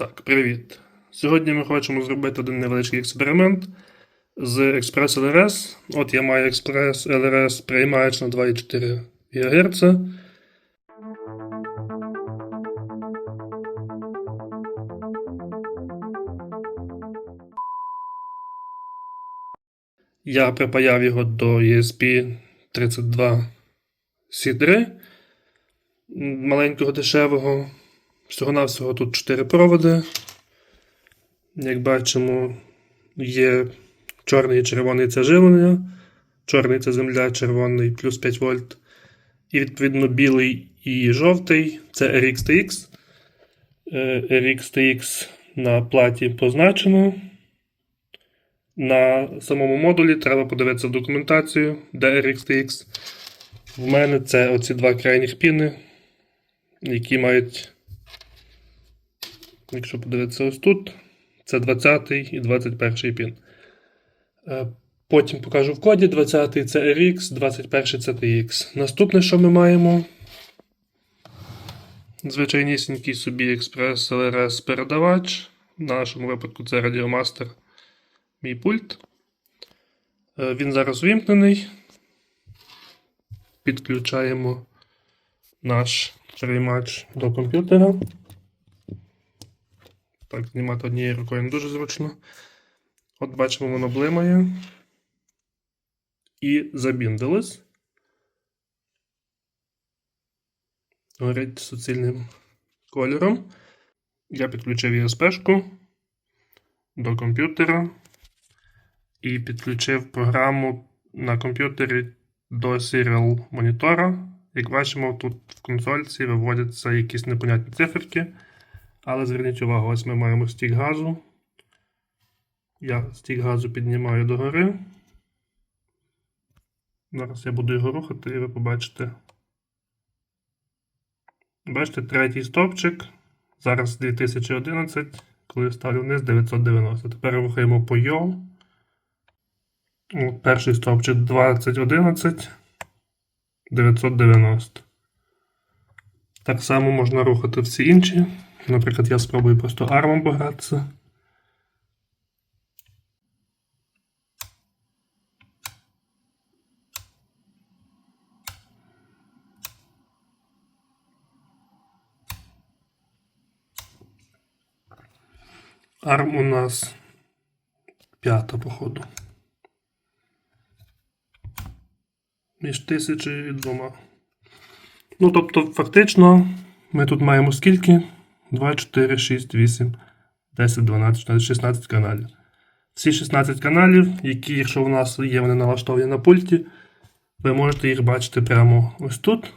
Так, привіт. Сьогодні ми хочемо зробити один невеличкий експеримент з Express LRS. От я маю Express LRS приймач на 2,4 ГГц. Я припаяв його до ESP 32 C3 маленького дешевого. Всього-навсього тут 4 проводи. Як бачимо, є чорний і червоний це живлення, чорний це земля, червоний плюс 5 вольт. І відповідно білий і жовтий це RXTX. Е, RXTX на платі позначено. На самому модулі треба подивитися документацію, де RXTX. В мене це оці два крайніх піни, які мають Якщо подивитися ось тут, це 20 і 21 пін. Е, Потім покажу в коді 20 це RX, 21 це TX. Наступне, що ми маємо. Звичайнісінький собі Express LRS передавач. В нашому випадку це Radiomaster, мій пульт. Е, Він зараз увімкнений. Підключаємо наш приймач до комп'ютера. Так, знімати однією рукою не дуже зручно. От бачимо, воно блимає. І забіндилось. Горить суцільним кольором. Я підключив USB-шку до комп'ютера і підключив програму на комп'ютері до Serial монітора. Як бачимо, тут в консольці виводяться якісь непонятні циферки. Але зверніть увагу, ось ми маємо стік газу. Я стік газу піднімаю догори. Зараз я буду його рухати і ви побачите. Бачите, третій стовпчик. Зараз 2011, коли я ставлю вниз 990. Тепер рухаємо по йо. Перший стовпчик 2011 990. Так само можна рухати всі інші. Наприклад, я спробую просто армом погратися. Арм у нас п'ята, походу. Між тисячею і двома. Ну, тобто, фактично, ми тут маємо скільки? 2, 4, 6, 8, 10, 12, 14, 16 каналів. Всі 16 каналів, які, якщо у нас є вони налаштовані на пульті, ви можете їх бачити прямо ось тут.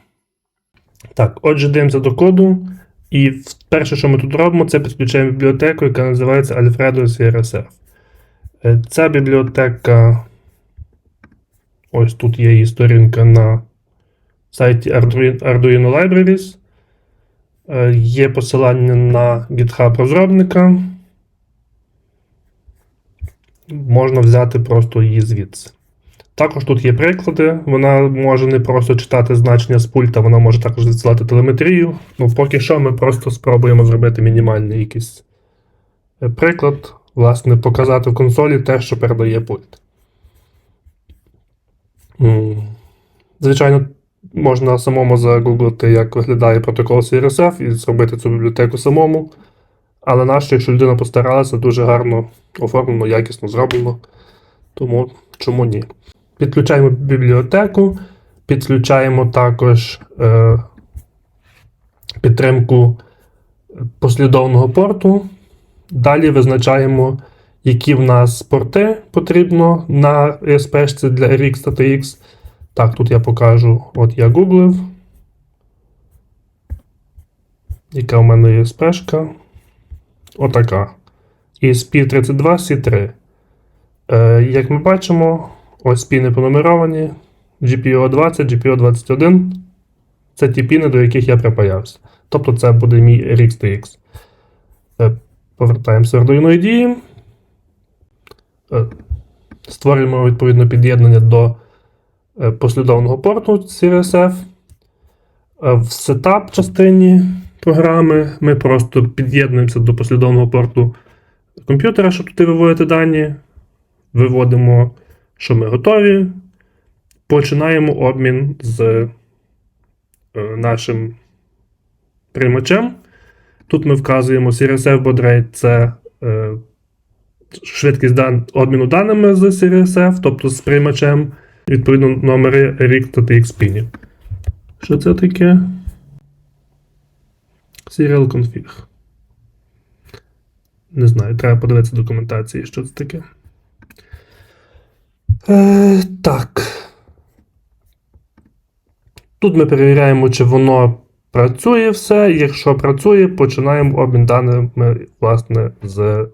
Так, отже, дивимося до коду. І перше, що ми тут робимо, це підключаємо бібліотеку, яка називається Alfredo CRSF. Е, Ця бібліотека. Ось тут є її сторінка на сайті Arduino Libraries. Е, Є посилання на GitHub розробника. Можна взяти просто її звідси. Також тут є приклади. Вона може не просто читати значення з пульта, вона може також відсилати телеметрію. Ну, поки що ми просто спробуємо зробити мінімальний якийсь е, приклад, власне, показати в консолі те, що передає пульт. Звичайно, можна самому загуглити, як виглядає протокол CRSF і зробити цю бібліотеку самому. Але нащо, якщо людина постаралася, дуже гарно оформлено, якісно зроблено. Тому чому ні? Підключаємо бібліотеку, підключаємо також е, підтримку послідовного порту. Далі визначаємо, які в нас порти потрібно на ESP для RX та TX. Так, тут я покажу, от я гуглив. Яка в мене є спешка? Отака. ESP32 C3. Е, як ми бачимо, ось піни понумеровані. GPO 20, GPO 21. Це ті піни, до яких я припаявся. Тобто це буде мій RX-TX. Е, повертаємося в Arduino IDE. Е, створюємо відповідно під'єднання до послідовного порту CRSF. Е, В сетап частині програми. Ми просто під'єднуємося до послідовного порту комп'ютера, щоб туди виводити дані. Виводимо, що ми готові. Починаємо обмін з е, нашим приймачем. Тут ми вказуємо CRSF Baud це е, швидкість обміну даними з CRSF, тобто з приймачем, відповідно, номери RIC та TXPIN. Що це таке? Serial config. Не знаю, треба подивитися документації, що це таке. Е, так. Тут ми перевіряємо, чи воно працює все. Якщо працює, починаємо обмін даними власне, з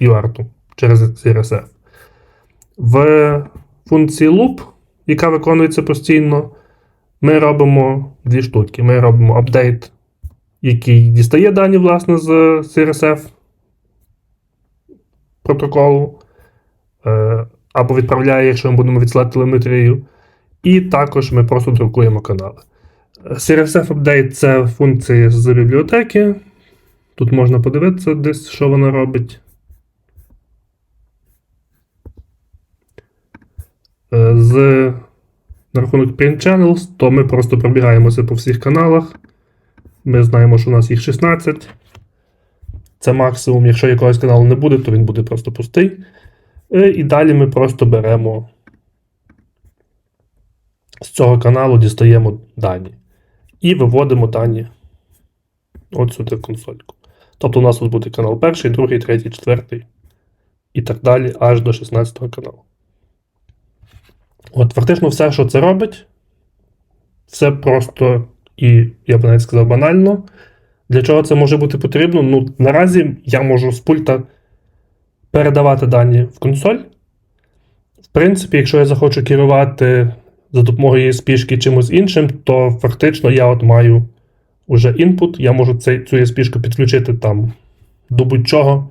UART через CRSF. В функції loop, яка виконується постійно, ми робимо дві штуки. Ми робимо апдейт, який дістає дані власне, з CRSF протоколу, е, або відправляє, якщо ми будемо відсилати телеметрію. І також ми просто друкуємо канали. CRSF Update це функція з бібліотеки. Тут можна подивитися десь, що вона робить. З на рахунок Print Channels, то ми просто пробігаємося по всіх каналах. Ми знаємо, що у нас їх 16. Це максимум. Якщо якогось каналу не буде, то він буде просто пустий. Е, І далі ми просто беремо з цього каналу дістаємо дані. І виводимо дані от сюди в консольку. Тобто у нас тут буде канал перший, другий, третій, четвертий і так далі, аж до 16 каналу. От, фактично, все, що це робить, це просто і, я б навіть сказав, банально. Для чого це може бути потрібно? Ну, наразі я можу з пульта передавати дані в консоль. В принципі, якщо я захочу керувати за допомогою ESP чимось іншим, то фактично я от маю уже інпут, я можу цей, цю ESP підключити там до будь-чого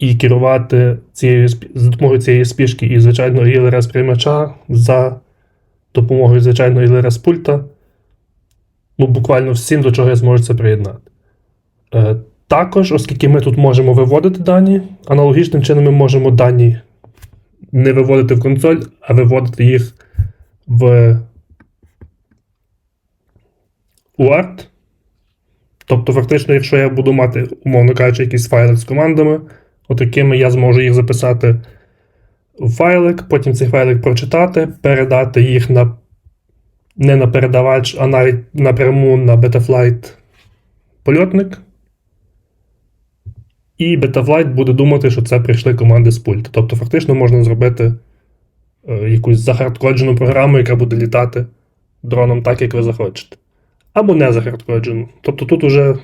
і керувати цією за допомогою цієї ESP і звичайного ILRS приймача за допомогою звичайного ILRS пульта. Ну, буквально всім, до чого я зможу це приєднати. Е, також, оскільки ми тут можемо виводити дані, аналогічним чином ми можемо дані не виводити в консоль, а виводити їх в UART. Тобто, фактично, якщо я буду мати, умовно кажучи, якісь файли з командами, отакими я зможу їх записати в файлик, потім цей файлик прочитати, передати їх на не на передавач, а навіть напряму на Betaflight польотник. І Betaflight буде думати, що це прийшли команди з пульта. Тобто, фактично можна зробити е, якусь захардкоджену програму, яка буде літати дроном так, як ви захочете. Або не захардкоджену. Тобто тут уже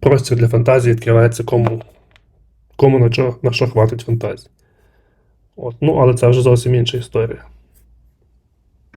простір для фантазії відкривається кому, кому на, що, на що хватить фантазії. От. Ну, але це вже зовсім інша історія.